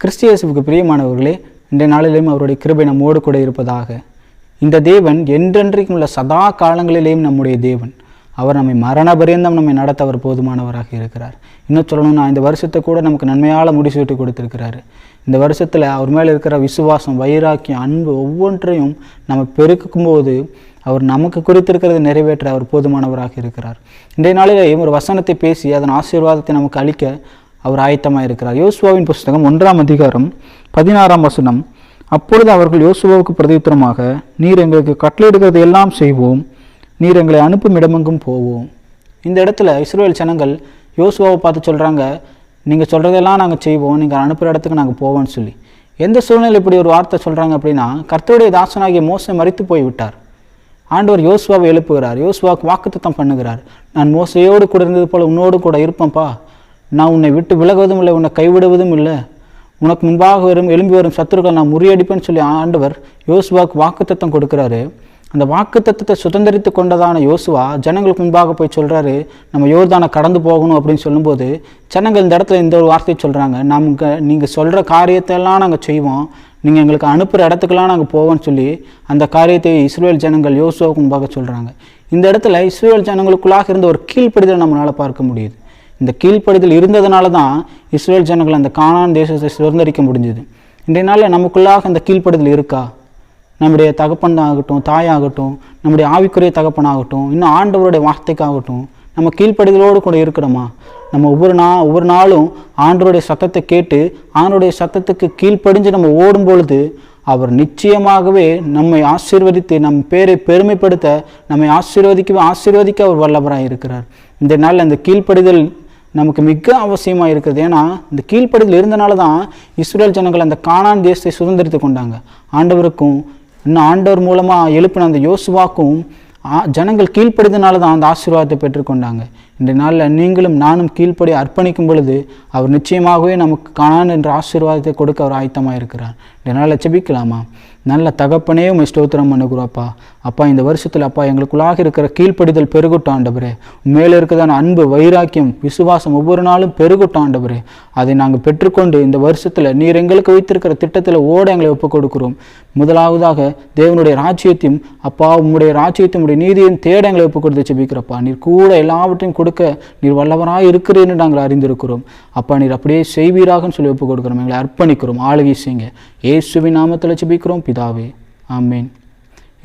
கிறிஸ்தியேசுவுக்கு பிரியமானவர்களே இன்றைய நாளிலேயும் அவருடைய கிருபை நம்மோடு கூட இருப்பதாக. இந்த தேவன் என்றென்றைக்கும் உள்ள சதா காலங்களிலேயும் நம்முடைய தேவன். அவர் நம்மை மரண பரியந்தம் நம்மை நடத்த அவர் போதுமானவராக இருக்கிறார். இன்னும் சொல்லணும்னா இந்த வருஷத்தை கூட நமக்கு நன்மையால் முடிசூட்டி கொடுத்துருக்கிறாரு. இந்த வருஷத்தில் அவர் மேலே இருக்கிற விசுவாசம் வைராக்கியம் அன்பு ஒவ்வொன்றையும் நம்ம பெருக்கும் போது அவர் நமக்கு குறித்திருக்கிறது நிறைவேற்ற அவர் போதுமானவராக இருக்கிறார். இன்றைய நாளிலேயும் ஒரு வசனத்தை பேசி அதன் ஆசீர்வாதத்தை நமக்கு அளிக்க அவர் ஆயத்தமாக இருக்கிறார். யோசுவாவின் புஸ்தகம் ஒன்றாம் அதிகாரம் பதினாறாம் வசனம். அப்பொழுது அவர்கள் யோசுவாவுக்கு பிரதியுத்தரமாக நீர் எங்களுக்கு கட்டளையிடுகிறது எல்லாம் செய்வோம். நீர் எங்களை அனுப்பும் இடமெங்கும் போவோம். இந்த இடத்துல இஸ்ரேல் ஜனங்கள் யோசுவாவை பார்த்து சொல்கிறாங்க நீங்கள் சொல்கிறதெல்லாம் நாங்கள் செய்வோம். நீங்கள் அனுப்புகிற இடத்துக்கு நாங்கள் போவோம்னு சொல்லி. எந்த சூழ்நிலை இப்படி ஒரு வார்த்தை சொல்கிறாங்க அப்படின்னா கர்த்தருடைய தாசனாகிய மோசை மறித்து போய் விட்டார் ஆண்டவர் யோசுவாவை எழுப்புகிறார். யோசுவாவுக்கு வாக்குத்தத்தம் பண்ணுகிறார். நான் மோசையோடு கூட இருந்தது போல் உன்னோடு கூட இருப்பேன்ப்பா. நான் உன்னை விட்டு விலகுவதும் இல்லை உன்னை கைவிடுவதும் இல்லை. உனக்கு முன்பாக வரும் எழும்பி வரும் சத்துருக்கள் நான் முறியடிப்பேன்னு சொல்லி ஆண்டவர் யோசுவாவுக்கு வாக்குத்தத்தம் கொடுக்குறாரு. அந்த வாக்குத்தத்தத்தை சுதந்திரித்து கொண்டதான யோசுவா ஜனங்களுக்கு முன்பாக போய் சொல்கிறாரு நம்ம யோர்தானை கடந்து போகணும் அப்படின்னு சொல்லும்போது ஜனங்கள் இந்த இடத்துல இந்த ஒரு வார்த்தையை சொல்கிறாங்க நமக்கு நீங்கள் சொல்கிற காரியத்தையெல்லாம் நாங்கள் செய்வோம். நீங்கள் எங்களுக்கு அனுப்புகிற இடத்துக்கெல்லாம் நாங்கள் போவோம்னு சொல்லி அந்த காரியத்தை இஸ்ரேல் ஜனங்கள் யோசுவாவுக்கு முன்பாக சொல்கிறாங்க இந்த இடத்துல இஸ்ரேல் ஜனங்களுக்குள்ளாக இருந்த ஒரு கீழ்ப்படிதலை நம்மளால் பார்க்க முடியுது. இந்த கீழ்ப்படிதல் இருந்ததுனால தான் இஸ்ரேல் ஜனங்கள் அந்த காணான் தேசத்தை சுதந்திரிக்க முடிஞ்சுது. இன்றைய நாளில் நமக்குள்ளாக அந்த கீழ்ப்படிதல் இருக்கா? நம்முடைய தகப்பன் ஆகட்டும் தாயாகட்டும் நம்முடைய ஆவிக்குரிய தகப்பனாகட்டும் இன்னும் ஆண்டவருடைய வார்த்தைக்காகட்டும் நம்ம கீழ்ப்படிதலோடு கூட இருக்கிறோமா? நம்ம ஒவ்வொரு நா ஒவ்வொரு நாளும் ஆண்டவருடைய சத்தத்தை கேட்டு ஆண்டருடைய சத்தத்துக்கு கீழ்ப்படிஞ்சு நம்ம ஓடும் பொழுது அவர் நிச்சயமாகவே நம்மை ஆசீர்வதித்து நம் பேரை பெருமைப்படுத்த நம்மை ஆசீர்வதிக்கவே ஆசீர்வதிக்க அவர் வல்லவராக இருக்கிறார் இந்த நாளில் அந்த கீழ்ப்படிதல் நமக்கு மிக அவசியமாக இருக்குது. ஏன்னா இந்த கீழ்ப்படிதல் இருந்தனால தான் இஸ்ரேல் ஜனங்கள் அந்த காணான் தேசத்தை சுதந்திரித்து கொண்டாங்க. ஆண்டவருக்கும் இன்னும் ஆண்டவர் மூலமாக எழுப்பின அந்த யோசுவாக்கும் ஆ- ஜனங்கள் கீழ்ப்படிதனால தான் அந்த ஆசீர்வாதத்தை பெற்றுக்கொண்டாங்க. இந்த நாளில் நீங்களும் நானும் கீழ்ப்படி அர்ப்பணிக்கும் பொழுது அவர் நிச்சயமாகவே நமக்கு காணான் என்ற ஆசீர்வாதத்தை கொடுக்க அவர் ஆயத்தமாக இருக்கிறார். இந்த நாளில் செபிக்கலாமா நல்ல தகப்பனே உமை ஸ்தோத்திரம் பண்ணுகிறோப்பா அப்பா. இந்த வருஷத்தில் அப்பா எங்களுக்குள்ளாக இருக்கிற கீழ்ப்படிதல் பெருகட்டும் மேலே இருக்கிறதான அன்பு வைராக்கியம் விசுவாசம் ஒவ்வொரு நாளும் பெருகட்டும் அதை நாங்கள் பெற்றுக்கொண்டு இந்த வருஷத்தில் நீர் எங்களுக்கு வைத்திருக்கிற திட்டத்தில் ஓட எங்களை ஒப்புக் கொடுக்கிறோம். முதலாவதாக தேவனுடைய ராஜ்யத்தையும் அப்பா உம்முடைய ராஜ்யத்தையும் நீதியையும் தேட எங்களை ஒப்புக் கொடுத்து செபிக்கிறப்பா நீர் கூட எல்லாவற்றையும் கொடுக்க நீர் வல்லவராக இருக்கிறேன்னு நாங்கள் அறிந்திருக்கிறோம். அப்பா நீர் அப்படியே செய்வீராகன்னு சொல்லி ஒப்பு கொடுக்குறோம் எங்களை அர்ப்பணிக்கிறோம். ஆளுகை செய்யுங்க. இயேசுவின் நாமத்தில் செபிக்கிறோம் பிதாவே ஆமென்.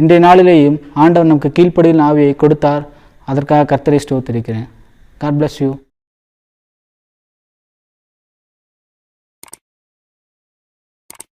இன்றைய நாளிலேயும் ஆண்டவர் நமக்கு கீழ்ப்படியில் ஆவியை கொடுத்தார். அதற்காக கர்த்தரை ஸ்டோத்திருக்கிறேன் காட் பிளஸ் யூ